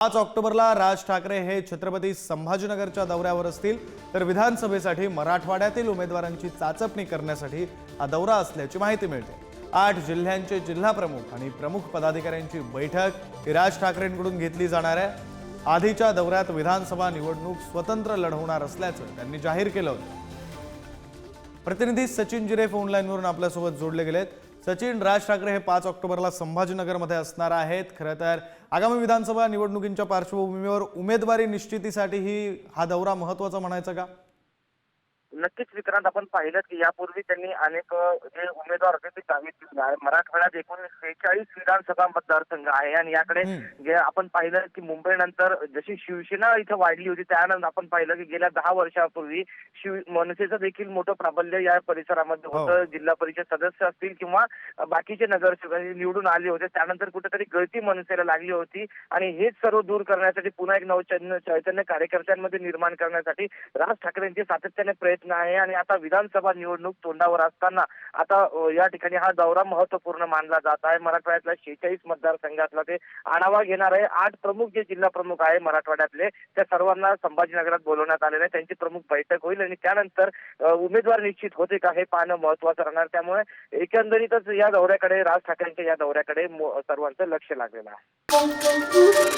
पाच ऑक्टोबरला राज ठाकरे हे छत्रपती संभाजीनगरच्या दौऱ्यावर असतील तर विधानसभेसाठी मराठवाड्यातील उमेदवारांची चाचपणी करण्यासाठी हा दौरा असल्याची माहिती मिळते. आठ जिल्ह्यांचे जिल्हा प्रमुख आणि प्रमुख पदाधिकाऱ्यांची बैठक ही राज ठाकरेंकडून घेतली जाणार आहे. आधीच्या दौऱ्यात विधानसभा निवडणूक स्वतंत्र लढवणार असल्याचं त्यांनी जाहीर केलं होतं. प्रतिनिधी सचिन जिरे फोनलाईनवरून आपल्यासोबत जोडले गेलेत. सचिन राज ठाकरे हे पाच ऑक्टोबरला संभाजीनगरमध्ये असणार आहेत. खरं तर आगामी विधानसभा निवडणुकींच्या पार्श्वभूमीवर उमेदवारी निश्चितीसाठीही हा दौरा महत्त्वाचा म्हणायचा का? नक्कीच विक्रांत आपण पाहिलं की यापूर्वी त्यांनी अनेक जे उमेदवार होते ते सांगितलेले आहे मराठवाड्यात एकूण सेहेचाळीस विधानसभा मतदारसंघ आहे. आणि याकडे जे आपण पाहिलं की मुंबईनंतर जशी शिवसेना इथं वाढली होती त्यानंतर आपण पाहिलं की गेल्या दहा वर्षापूर्वी शिव मनसेचं देखील मोठं प्राबल्य या परिसरामध्ये होतं. जिल्हा परिषद सदस्य असतील किंवा बाकीचे नगरसेवक हे निवडून आले होते त्यानंतर कुठेतरी गळती मनसेला लागली होती. आणि हेच सर्व दूर करण्यासाठी पुन्हा एक नवचैतन्य चैतन्य कार्यकर्त्यांमध्ये निर्माण करण्यासाठी राज ठाकरेंचे सातत्याने प्रयत्न आहे आणि आता विधानसभा निवडणूक तोंडावर असताना आता या ठिकाणी हा दौरा महत्त्वपूर्ण मानला जात आहे. मराठवाड्यातल्या शेहेचाळीस मतदारसंघातला ते आढावा घेणार आहे. आठ प्रमुख जे जिल्हा प्रमुख आहे मराठवाड्यातले त्या सर्वांना संभाजीनगरात बोलवण्यात आलेलं आहे. त्यांची प्रमुख बैठक होईल आणि त्यानंतर उमेदवार निश्चित होते का हे पाहणं महत्वाचं राहणार. त्यामुळे एकंदरीतच या दौऱ्याकडे राज ठाकरेंच्या या दौऱ्याकडे सर्वांचं लक्ष लागलेलं आहे.